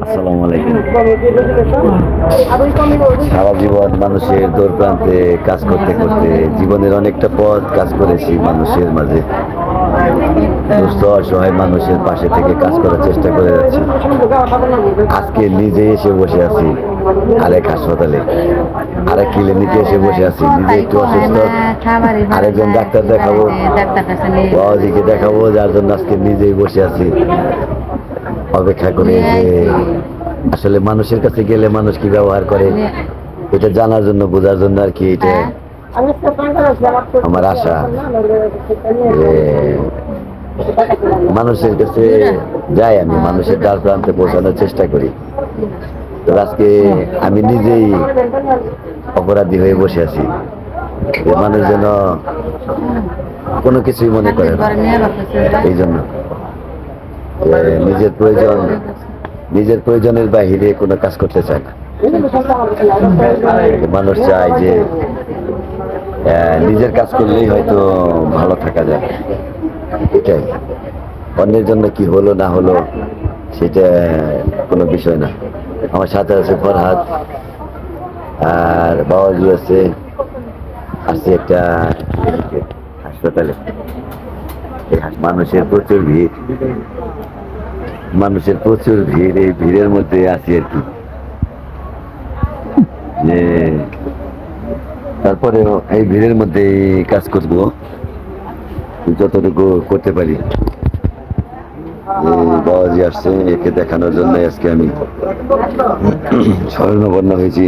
আসসালামু আলাইকুম। সারা জীবন মানুষের দূর প্রান্তে কাজ করতে করতে জীবনের অনেকটা পথ কাজ করেছি মানুষের মাঝে। সুস্থ অসহায় মানুষের পাশে থেকে কাজ করার চেষ্টা করে যাচ্ছি। আজকে নিজে এসে বসে আছি আরেক হাসপাতালে। আরেক ক্লিনিকে এসে বসে আছি নিজে একটু অসুস্থ। আরেকজন ডাক্তার দেখাবো। বাবাজিকে দেখাবো যার জন্য আজকে নিজেই বসে আছি। অপেক্ষা করে যে আসলে মানুষের কাছে গেলে মানুষ কি ব্যবহার করে? এটা জানার জন্য বোঝার জন্য আর কি এটা আমার আশা। যে মানুষের কাছে যাই আমি মানুষের দ্বার প্রান্তে পৌঁছানোর চেষ্টা করি। তো আজকে আমি নিজেই অপরাধী হয়ে বসে আছি। যে মানুষ যেন কোনো কিছুই মনে করে না। এই জন্য। নিজের প্রয়োজন, নিজের প্রয়োজনের বাহিরে কোনো কাজ করতে চায় না। মানুষ চায় যে নিজের কাজ করলেই হয়তো ভালো থাকা যায়। এটাই। অন্যের জন্য কি হলো, না হলো, সেটা কোনো বিষয় না। আমার সাথে আছে ফরহাদ, আর বাবাজি আছে আছে একটা হাসপাতালে। মানুষের প্রচুর ভিড়। মানুষের প্রচুর ভিড়, এই ভিড়ের মধ্যে আছি আর কি। যে তারপরেও এই ভিড়ের মধ্যে কাজ করব, যতটুকু করতে পারি। বাবাজি আসছে, একে দেখানোর জন্য আজকে আমি স্বর্ণবর্ণ হয়েছি।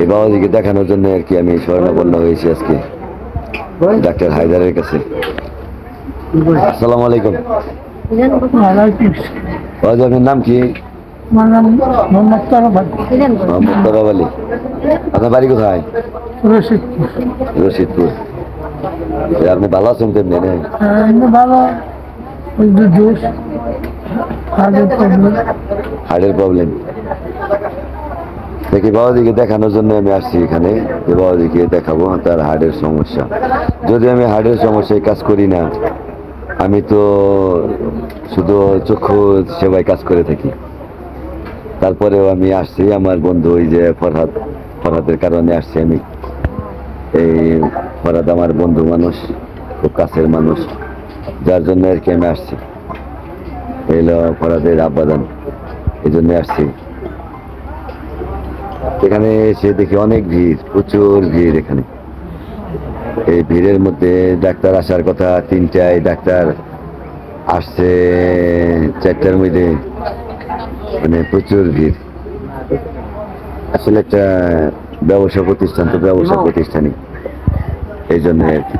এই বাবাজিকে দেখানোর জন্য আর কি আমি স্বর্ণবর্ণ হয়েছি আজকে, ডাক্তার হায়দারের কাছে। আসসালামু আলাইকুম। আপনার নাম কি? আপনার বাড়ি কোথায়? রশিদপুর। রশিদপুর। আপনি ভালো আছেন তেমনি ভালো। হার্টের প্রবলেম হার্টের প্রবলেম দেখি বাবাজিকে দেখানোর জন্য আমি আসছি এখানে। যে বাবাজিকে দেখাবো তার হার্টের সমস্যা। যদি আমি হার্টের সমস্যায় কাজ করি না আমি তো শুধু চক্ষু সেবায় কাজ করে থাকি। তারপরেও আমি আসছি, আমার বন্ধু ওই যে ফরহাদ, ফরহাদের কারণে আসছি আমি। এই ফরহাদ আমার বন্ধু মানুষ, খুব কাছের মানুষ। যার জন্য আর কি আমি আসছি। এলো ফরাদের আব্বাদান, এই জন্য আসছি। এখানে এসে দেখি অনেক ভিড়, প্রচুর ভিড় এখানে। এই ভিড়ের মধ্যে ডাক্তার আসার কথা, তিনটায় ডাক্তার আসছে চারটার মধ্যে। মানে প্রচুর ভিড়। আসলে একটা ব্যবসা প্রতিষ্ঠান, তো ব্যবসা প্রতিষ্ঠানই। এই জন্য আর কি।